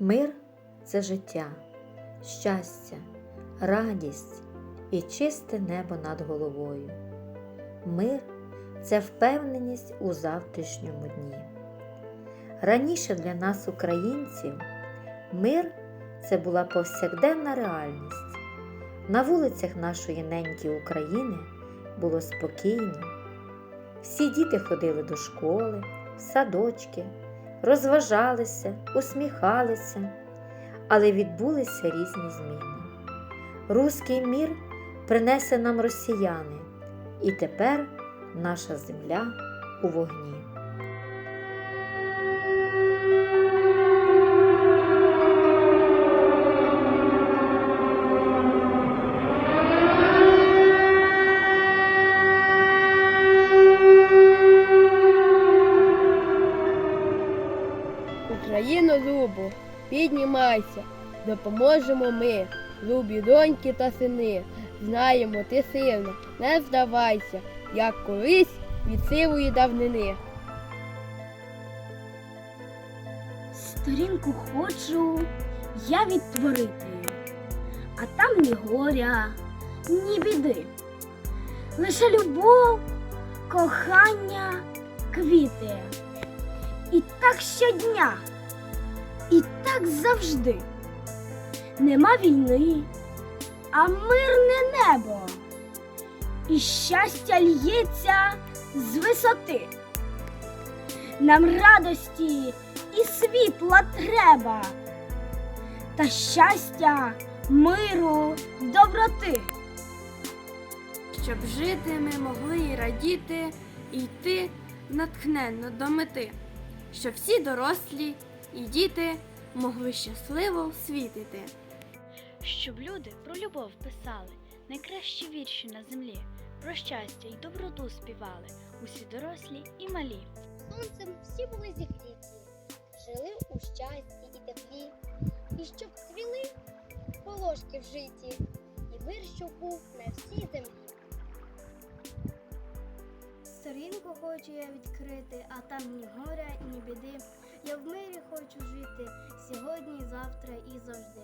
Мир це життя, щастя, радість і чисте небо над головою. Мир це впевненість у завтрашньому дні. Раніше для нас, українців, мир це була повсякденна реальність. На вулицях нашої неньки України було спокійно. Всі діти ходили до школи, в садочки, розважалися, усміхалися, але відбулися різні зміни. Руський мір принесе нам росіяни, і тепер наша земля у вогні. Україно, любо, піднімайся, допоможемо ми, любі доньки та сини. Знаємо, ти сильна, не здавайся, як колись від сивої давнини. Сторінку хочу я відтворити, а там ні горя, ні біди. Лише любов, кохання, квіти. І так щодня, і так завжди. Нема війни, а мирне небо. І щастя л'ється з висоти. Нам радості і світла треба, та щастя, миру, доброти. щоб жити ми могли і радіти, і йти натхненно до мети, щоб всі дорослі і діти могли щасливо світити. Щоб люди про любов писали, найкращі вірші на землі, про щастя й доброту співали, усі дорослі і малі. сонцем всі були зігріті, жили у щасті і теплі, і щоб цвіли волошки в житті, і мир, щоб був на всій землі. Сторінку хочу я відкрити, а там ні горя, ні біди. Я в мирі хочу жити сьогодні, завтра і завжди.